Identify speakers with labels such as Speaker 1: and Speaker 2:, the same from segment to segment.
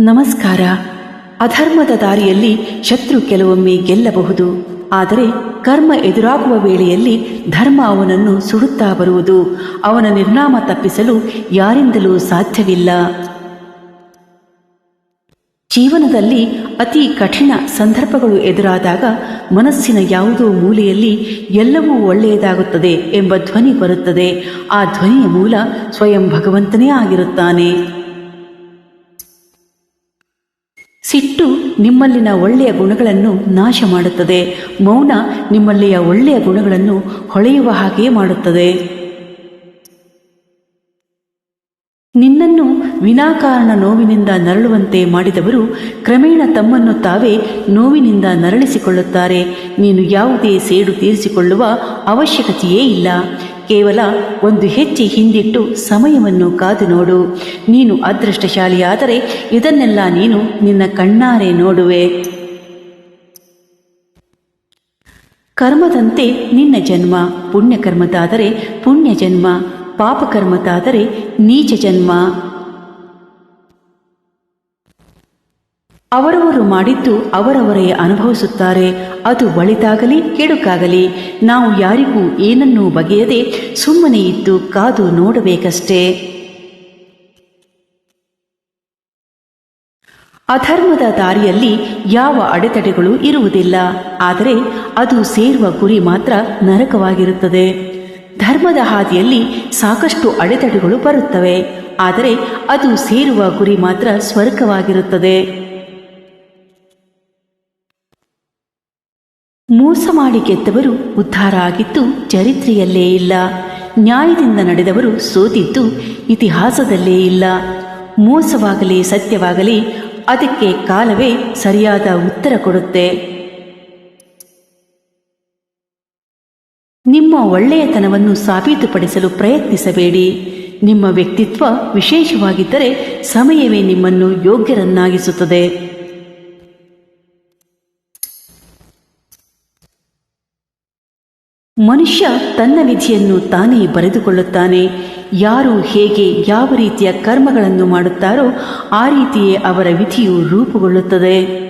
Speaker 1: ನಮಸ್ಕಾರ. ಅಧರ್ಮದ ದಾರಿಯಲ್ಲಿ ಶತ್ರು ಕೆಲವೊಮ್ಮೆ ಗೆಲ್ಲಬಹುದು. ಆದರೆ ಕರ್ಮ ಎದುರಾಗುವ ವೇಳೆಯಲ್ಲಿ ಧರ್ಮ ಅವನನ್ನು ಸುಡುತ್ತಾ ಬರುವುದು, ಅವನ ನಿರ್ನಾಮ ತಪ್ಪಿಸಲು ಯಾರಿಂದಲೂ ಸಾಧ್ಯವಿಲ್ಲ. ಜೀವನದಲ್ಲಿ ಅತಿ ಕಠಿಣ ಸಂದರ್ಭಗಳು ಎದುರಾದಾಗ ಮನಸ್ಸಿನ ಯಾವುದೋ ಮೂಲೆಯಲ್ಲಿ ಎಲ್ಲವೂ ಒಳ್ಳೆಯದಾಗುತ್ತದೆ ಎಂಬ ಧ್ವನಿ ಬರುತ್ತದೆ. ಆ ಧ್ವನಿಯ ಮೂಲ ಸ್ವಯಂ ಭಗವಂತನೇ ಆಗಿರುತ್ತಾನೆ. ಸಿಟ್ಟು ನಿಮ್ಮಲ್ಲಿನ ಒಳ್ಳೆಯ ಗುಣಗಳನ್ನು ನಾಶ ಮಾಡುತ್ತದೆ. ಮೌನ ನಿಮ್ಮಲ್ಲಿಯ ಒಳ್ಳೆಯ ಗುಣಗಳನ್ನು ಹೊಳೆಯುವ ಹಾಗೆ ಮಾಡುತ್ತದೆ. ನಿನ್ನನ್ನು ವಿನಾಕಾರಣ ನೋವಿನಿಂದ ನರಳುವಂತೆ ಮಾಡಿದವರು ಕ್ರಮೇಣ ತಮ್ಮನ್ನು ತಾವೇ ನೋವಿನಿಂದ ನರಳಿಸಿಕೊಳ್ಳುತ್ತಾರೆ. ನೀನು ಯಾವುದೇ ಸೇಡು ತೀರಿಸಿಕೊಳ್ಳುವ ಅವಶ್ಯಕತೆಯೇ ಇಲ್ಲ. ಕೇವಲ ಒಂದು ಹೆಜ್ಜೆ ಹಿಂದಿಟ್ಟು ಸಮಯವನ್ನು ಕಾದು ನೋಡು. ನೀನು ಅದೃಷ್ಟಶಾಲಿಯಾದರೆ ಇದನ್ನೆಲ್ಲ ನೀನು ನಿನ್ನ ಕಣ್ಣಾರೆ ನೋಡುವೆ. ಕರ್ಮದಂತೆ ನಿನ್ನ ಜನ್ಮ, ಪುಣ್ಯಕರ್ಮದಾದರೆ ಪುಣ್ಯ ಜನ್ಮ ಪಾಪಕರ್ಮದಾದರೆ ನೀಚ ಜನ್ಮ ಅವರವರು ಮಾಡಿದ್ದು ಅವರವರೇ ಅನುಭವಿಸುತ್ತಾರೆ. ಅದು ಒಳಿತಾಗಲಿ, ಕೆಡುಕಾಗಲಿ. ನಾವು ಯಾರಿಗೂ ಏನನ್ನೂ ಬಗೆಯದೆ ಸುಮ್ಮನೆ ಇದ್ದು ಕಾದು ನೋಡಬೇಕಷ್ಟೇ. ಅಧರ್ಮದ ದಾರಿಯಲ್ಲಿ ಯಾವ ಅಡೆತಡೆಗಳು ಇರುವುದಿಲ್ಲ. ಆದರೆ ಅದು ಸೇರುವ ಗುರಿ ಮಾತ್ರ ನರಕವಾಗಿರುತ್ತದೆ. ಧರ್ಮದ ಹಾದಿಯಲ್ಲಿ ಸಾಕಷ್ಟು ಅಡೆತಡೆಗಳು ಬರುತ್ತವೆ. ಆದರೆ ಅದು ಸೇರುವ ಗುರಿ ಮಾತ್ರ ಸ್ವರ್ಗವಾಗಿರುತ್ತದೆ. ಮೋಸ ಮಾಡಿ ಗೆದ್ದವರು ಉದ್ಧಾರ ಆಗಿದ್ದು ಚರಿತ್ರೆಯಲ್ಲೇ ಇಲ್ಲ. ನ್ಯಾಯದಿಂದ ನಡೆದವರು ಸೋತಿದ್ದು ಇತಿಹಾಸದಲ್ಲೇ ಇಲ್ಲ. ಮೋಸವಾಗಲಿ ಸತ್ಯವಾಗಲಿ ಅದಕ್ಕೆ ಕಾಲವೇ ಸರಿಯಾದ ಉತ್ತರ ಕೊಡುತ್ತೆ. ನಿಮ್ಮ ಒಳ್ಳೆಯತನವನ್ನು ಸಾಬೀತುಪಡಿಸಲು ಪ್ರಯತ್ನಿಸಬೇಡಿ. ನಿಮ್ಮ ವ್ಯಕ್ತಿತ್ವ ವಿಶೇಷವಾಗಿದ್ದರೆ ಸಮಯವೇ ನಿಮ್ಮನ್ನು ಯೋಗ್ಯರನ್ನಾಗಿಸುತ್ತದೆ. ಮನುಷ್ಯ ತನ್ನ ವಿಧಿಯನ್ನು ತಾನೇ ಬರೆದುಕೊಳ್ಳುತ್ತಾನೆ. ಯಾರು ಹೇಗೆ ಯಾವ ರೀತಿಯ ಕರ್ಮಗಳನ್ನು ಮಾಡುತ್ತಾರೋ ಆ ರೀತಿಯೇ ಅವರ ವಿಧಿಯು ರೂಪುಗೊಳ್ಳುತ್ತದೆ.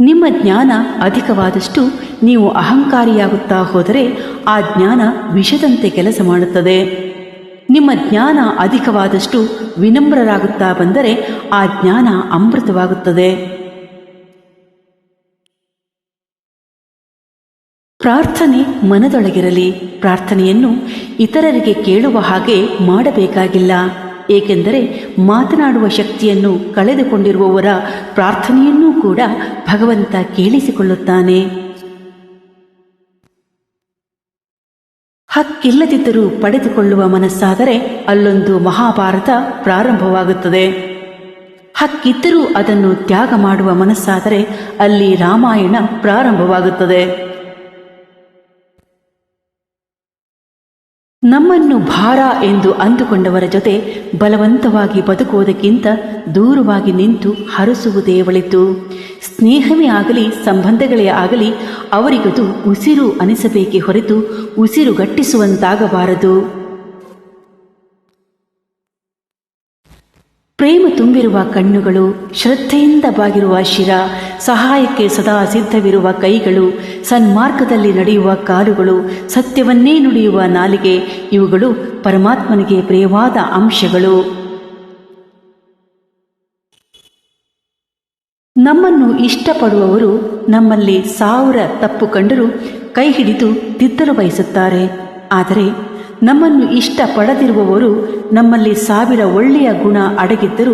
Speaker 1: ನಿಮ್ಮ ಜ್ಞಾನ ಅಧಿಕವಾದಷ್ಟು ನೀವು ಅಹಂಕಾರಿಯಾಗುತ್ತಾ ಹೋದರೆ ಆ ಜ್ಞಾನ ವಿಷದಂತೆ ಕೆಲಸ ಮಾಡುತ್ತದೆ. ನಿಮ್ಮ ಜ್ಞಾನ ಅಧಿಕವಾದಷ್ಟು ವಿನಮ್ರರಾಗುತ್ತಾ ಬಂದರೆ ಆ ಜ್ಞಾನ ಅಮೃತವಾಗುತ್ತದೆ. ಪ್ರಾರ್ಥನೆ ಮನದೊಳಗಿರಲಿ. ಪ್ರಾರ್ಥನೆಯನ್ನು ಇತರರಿಗೆ ಕೇಳುವ ಹಾಗೆ ಮಾಡಬೇಕಾಗಿಲ್ಲ. ಏಕೆಂದರೆ ಮಾತನಾಡುವ ಶಕ್ತಿಯನ್ನು ಕಳೆದುಕೊಂಡಿರುವವರ ಪ್ರಾರ್ಥನೆಯನ್ನೂ ಕೂಡ ಭಗವಂತ ಕೇಳಿಸಿಕೊಳ್ಳುತ್ತಾನೆ. ಹಕ್ಕಿಲ್ಲದಿದ್ದರೂ ಪಡೆದುಕೊಳ್ಳುವ ಮನಸ್ಸಾದರೆ ಅಲ್ಲೊಂದು ಮಹಾಭಾರತ ಪ್ರಾರಂಭವಾಗುತ್ತದೆ. ಹಕ್ಕಿದ್ದರೂ ಅದನ್ನು ತ್ಯಾಗ ಮಾಡುವ ಮನಸ್ಸಾದರೆ ಅಲ್ಲಿ ರಾಮಾಯಣ ಪ್ರಾರಂಭವಾಗುತ್ತದೆ. ನಮ್ಮನ್ನು ಭಾರ ಎಂದು ಅಂದುಕೊಂಡವರ ಜೊತೆ ಬಲವಂತವಾಗಿ ಬದುಕುವುದಕ್ಕಿಂತ ದೂರವಾಗಿ ನಿಂತು ಹರಸುವುದೇ ಒಳಿತು ಸ್ನೇಹವೇ ಆಗಲಿ, ಸಂಬಂಧಗಳೇ ಆಗಲಿ, ಅವರಿಗದು ಉಸಿರು ಅನಿಸಬೇಕೇ ಹೊರತು ಉಸಿರುಗಟ್ಟಿಸುವಂತಾಗಬಾರದು. ಪ್ರೇಮ ತುಂಬಿರುವ ಕಣ್ಣುಗಳು, ಶ್ರದ್ಧೆಯಿಂದ ಬಾಗಿರುವ ಶಿರ, ಸಹಾಯಕ್ಕೆ ಸದಾ ಸಿದ್ಧವಿರುವ ಕೈಗಳು, ಸನ್ಮಾರ್ಗದಲ್ಲಿ ನಡೆಯುವ ಕಾಲುಗಳು, ಸತ್ಯವನ್ನೇ ನುಡಿಯುವ ನಾಲಿಗೆ, ಇವುಗಳು ಪರಮಾತ್ಮನಿಗೆ ಪ್ರಿಯವಾದ ಅಂಶಗಳು. ನಮ್ಮನ್ನು ಇಷ್ಟಪಡುವವರು ನಮ್ಮಲ್ಲಿ ಸಾವಿರ ತಪ್ಪು ಕಂಡರೂ ಕೈ ಹಿಡಿದು ತಿದ್ದಲು ಬಯಸುತ್ತಾರೆ. ಆದರೆ ನಮ್ಮನ್ನು ಇಷ್ಟಪಡದಿರುವವರು ನಮ್ಮಲ್ಲಿ ಸಾವಿರ ಒಳ್ಳೆಯ ಗುಣ ಅಡಗಿದ್ದರೂ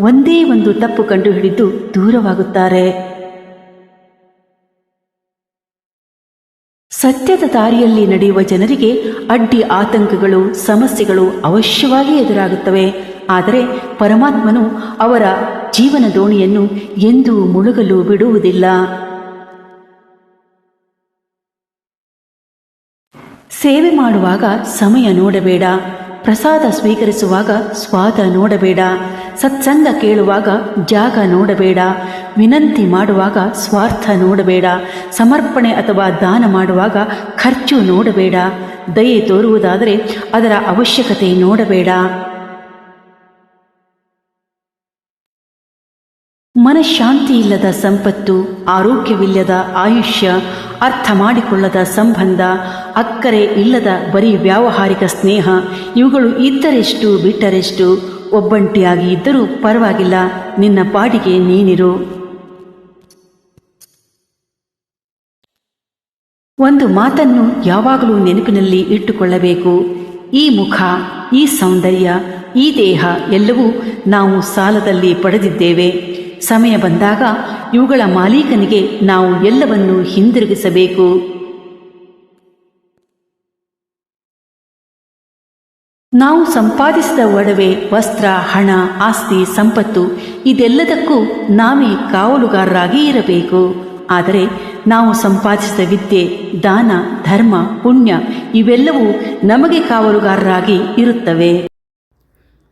Speaker 1: ಒಂದೇ ಒಂದು ತಪ್ಪು ಕಂಡುಹಿಡಿದು ದೂರವಾಗುತ್ತಾರೆ. ಸತ್ಯದ ದಾರಿಯಲ್ಲಿ ನಡೆಯುವ ಜನರಿಗೆ ಅಡ್ಡಿ ಆತಂಕಗಳು, ಸಮಸ್ಯೆಗಳು ಅವಶ್ಯವಾಗಿ ಎದುರಾಗುತ್ತವೆ. ಆದರೆ ಪರಮಾತ್ಮನು ಅವರ ಜೀವನ ದೋಣಿಯನ್ನು ಎಂದೂ ಮುಳುಗಲು ಬಿಡುವುದಿಲ್ಲ. ಸೇವೆ ಮಾಡುವಾಗ ಸಮಯ ನೋಡಬೇಡ. ಪ್ರಸಾದ ಸ್ವೀಕರಿಸುವಾಗ ಸ್ವಾದ ನೋಡಬೇಡ. ಸತ್ಸಂಗ ಕೇಳುವಾಗ ಜಾಗ ನೋಡಬೇಡ. ವಿನಂತಿ ಮಾಡುವಾಗ ಸ್ವಾರ್ಥ ನೋಡಬೇಡ. ಸಮರ್ಪಣೆ ಅಥವಾ ದಾನ ಮಾಡುವಾಗ ಖರ್ಚು ನೋಡಬೇಡ. ದಯೆ ತೋರುವುದಾದರೆ ಅದರ ಅವಶ್ಯಕತೆ ನೋಡಬೇಡ. ಮನಃಶಾಂತಿ ಇಲ್ಲದ ಸಂಪತ್ತು, ಆರೋಗ್ಯವಿಲ್ಲದ ಆಯುಷ್ಯ ಅರ್ಥ ಮಾಡಿಕೊಳ್ಳದ ಸಂಬಂಧ, ಅಕ್ಕರೆ ಇಲ್ಲದ ಬರೀ ವ್ಯಾವಹಾರಿಕ ಸ್ನೇಹ, ಇವುಗಳು ಇದ್ದರೆಷ್ಟು ಬಿಟ್ಟರೆಷ್ಟು ಒಬ್ಬಂಟಿಯಾಗಿ ಇದ್ದರೂ ಪರವಾಗಿಲ್ಲ. ನಿನ್ನ ಪಾಡಿಗೆ ನೀನಿರು. ಒಂದು ಮಾತನ್ನು ಯಾವಾಗಲೂ ನೆನಪಿನಲ್ಲಿ ಇಟ್ಟುಕೊಳ್ಳಬೇಕು. ಈ ಮುಖ, ಈ ಸೌಂದರ್ಯ, ಈ ದೇಹ ಎಲ್ಲವೂ ನಾವು ಸಾಲದಲ್ಲಿ ಪಡೆದಿದ್ದೇವೆ. ಸಮಯ ಬಂದಾಗ ಇವುಗಳ ಮಾಲೀಕನಿಗೆ ನಾವು ಎಲ್ಲವನ್ನೂ ಹಿಂದಿರುಗಿಸಬೇಕು. ನಾವು ಸಂಪಾದಿಸಿದ ಒಡವೆ, ವಸ್ತ್ರ, ಹಣ, ಆಸ್ತಿ, ಸಂಪತ್ತು ಇದೆಲ್ಲದಕ್ಕೂ ನಾವೇ ಕಾವಲುಗಾರರಾಗಿ ಇರಬೇಕು. ಆದರೆ ನಾವು ಸಂಪಾದಿಸಿದ ವಿದ್ಯೆ, ದಾನ, ಧರ್ಮ, ಪುಣ್ಯ ಇವೆಲ್ಲವೂ ನಮಗೆ ಕಾವಲುಗಾರರಾಗಿ ಇರುತ್ತವೆ.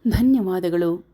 Speaker 1: ಧನ್ಯವಾದಗಳು.